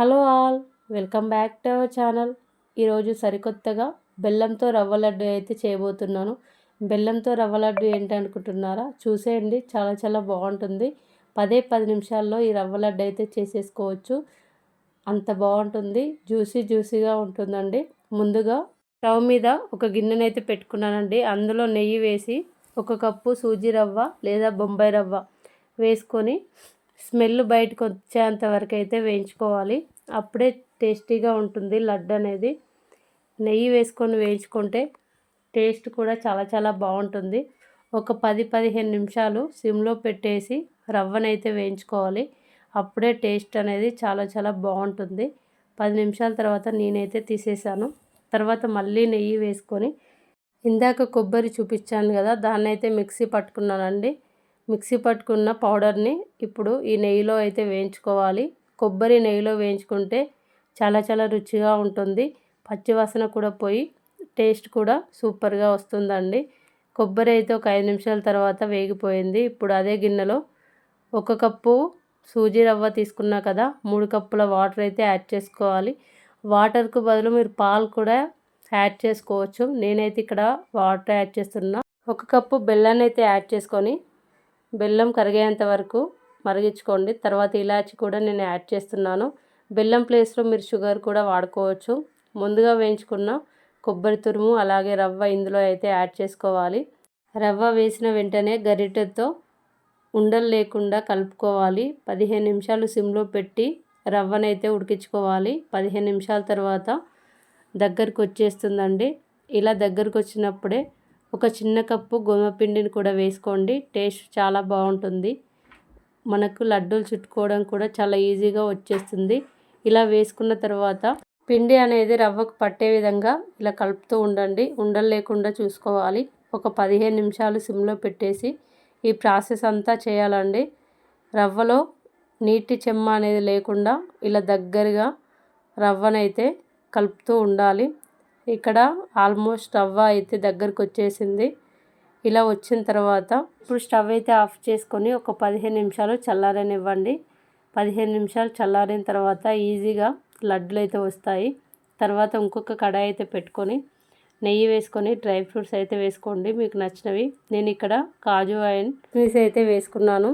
Hello all welcome back to our channel. ఈరోజు సరికొత్తగా బెల్లంతో రవ్వ లడ్డు అయితే చేయబోతున్నాను. బెల్లంతో రవ్వ లడ్డు ఏంటి అనుకుంటున్నారా? చూసేయండి చాలా చాలా బాగుంటుంది. పదే పది నిమిషాల్లో ఈ రవ్వ లడ్డు అయితే చేసేసుకోవచ్చు. అంత బాగుంటుంది జ్యూసీ జ్యూసీగా ఉంటుందండి. ముందుగా స్టవ్ మీద ఒక గిన్నెనైతే పెట్టుకున్నానండి. అందులో నెయ్యి వేసి ఒక కప్పు సూజీ రవ్వ లేదా బొంబాయి రవ్వ వేసుకొని స్మెల్ బయటకు వచ్చేంత వరకు అయితే వేయించుకోవాలి. అప్పుడే టేస్టీగా ఉంటుంది లడ్డు అనేది. నెయ్యి వేసుకొని వేయించుకుంటే టేస్ట్ కూడా చాలా చాలా బాగుంటుంది. ఒక పది పదిహేను నిమిషాలు సిమ్లో పెట్టేసి రవ్వనైతే వేయించుకోవాలి. అప్పుడే టేస్ట్ అనేది చాలా చాలా బాగుంటుంది. పది నిమిషాల తర్వాత నేనైతే తీసేసాను. తర్వాత మళ్ళీ నెయ్యి వేసుకొని ఇందాక కొబ్బరి చూపించాను కదా దాన్ని అయితే మిక్సీ పట్టుకున్నానండి. మిక్సీ పట్టుకున్న పౌడర్ని ఇప్పుడు ఈ నెయ్యిలో అయితే వేయించుకోవాలి. కొబ్బరి నెయ్యిలో వేయించుకుంటే చాలా చాలా రుచిగా ఉంటుంది. పచ్చివాసన కూడా పోయి టేస్ట్ కూడా సూపర్గా వస్తుందండి. కొబ్బరి అయితే ఒక ఐదు నిమిషాల తర్వాత వేగిపోయింది. ఇప్పుడు అదే గిన్నెలో ఒక కప్పు సూజీ రవ్వ తీసుకున్నా కదా మూడు కప్పుల వాటర్ అయితే యాడ్ చేసుకోవాలి. వాటర్కు బదులు మీరు పాలు కూడా యాడ్ చేసుకోవచ్చు. నేనైతే ఇక్కడ వాటర్ యాడ్ చేస్తున్నా. ఒక కప్పు బెల్లాన్ని అయితే యాడ్ చేసుకొని బెల్లం కరిగేంత వరకు మరిగించుకోండి. తర్వాత ఇలాచి కూడా నేను యాడ్ చేస్తున్నాను. బెల్లం ప్లేస్లో మీరు షుగర్ కూడా వాడుకోవచ్చు. ముందుగా వేయించుకున్న కొబ్బరి తురుము అలాగే రవ్వ ఇందులో అయితే యాడ్ చేసుకోవాలి. రవ్వ వేసిన వెంటనే గరిటెతో ఉండలు లేకుండా కలుపుకోవాలి. పదిహేను నిమిషాలు సిమ్లో పెట్టి రవ్వనైతే ఉడికించుకోవాలి. పదిహేను నిమిషాల తర్వాత దగ్గరకు వచ్చేస్తుందండి. ఇలా దగ్గరకు వచ్చినప్పుడే ఒక చిన్న కప్పు గోధుమ పిండిని కూడా వేసుకోండి. టేస్ట్ చాలా బాగుంటుంది. మనకు లడ్డూలు చుట్టుకోవడం కూడా చాలా ఈజీగా వచ్చేస్తుంది. ఇలా వేసుకున్న తర్వాత పిండి అనేది రవ్వకు పట్టే విధంగా ఇలా కలుపుతూ ఉండండి. ఉండలు లేకుండా చూసుకోవాలి. ఒక పదిహేను నిమిషాలు సిమ్లో పెట్టేసి ఈ ప్రాసెస్ అంతా చేయాలండి. రవ్వలో నీటి చెమ్మ అనేది లేకుండా ఇలా దగ్గరగా రవ్వనైతే కలుపుతూ ఉండాలి. ఇక్కడ ఆల్మోస్ట్ రవ్వ అయితే దగ్గరకు వచ్చేసింది ఇలా వచ్చిన తర్వాత ఇప్పుడు స్టవ్ అయితే ఆఫ్ చేసుకొని ఒక పదిహేను నిమిషాలు చల్లారనివ్వండి. పదిహేను నిమిషాలు చల్లారిన తర్వాత ఈజీగా లడ్డులు అయితే వస్తాయి. తర్వాత ఇంకొక కడాయి అయితే పెట్టుకొని నెయ్యి వేసుకొని డ్రై ఫ్రూట్స్ అయితే వేసుకోండి. మీకు నచ్చినవి నేను ఇక్కడ కాజు ఆయిల్ పీస్ అయితే వేసుకున్నాను.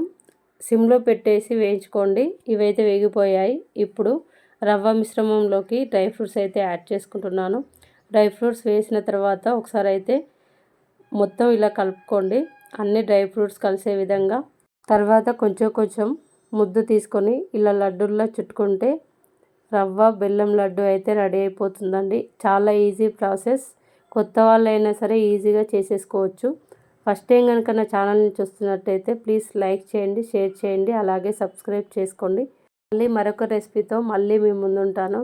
సిమ్లో పెట్టేసి వేయించుకోండి. ఇవైతే వేగిపోయాయి. ఇప్పుడు రవ్వ మిశ్రమంలోకి డ్రై ఫ్రూట్స్ అయితే యాడ్ చేసుకుంటున్నాను. డ్రై ఫ్రూట్స్ వేసిన తర్వాత ఒకసారి అయితే మొత్తం ఇలా కలుపుకోండి. అన్ని డ్రై ఫ్రూట్స్ కలిసే విధంగా. తర్వాత కొంచెం కొంచెం ముద్దు తీసుకొని ఇలా లడ్డూల్లో చుట్టుకుంటే రవ్వ బెల్లం లడ్డు అయితే రెడీ అయిపోతుందండి. చాలా ఈజీ ప్రాసెస్. కొత్త వాళ్ళైనా సరే ఈజీగా చేసేసుకోవచ్చు. ఫస్ట్ టైం కనుక నా ఛానల్ని చూస్తున్నట్టయితే ప్లీజ్ లైక్ చేయండి షేర్ చేయండి అలాగే సబ్స్క్రైబ్ చేసుకోండి. మళ్ళీ మరొక రెసిపీతో మళ్ళీ మీ ముందుంటాను.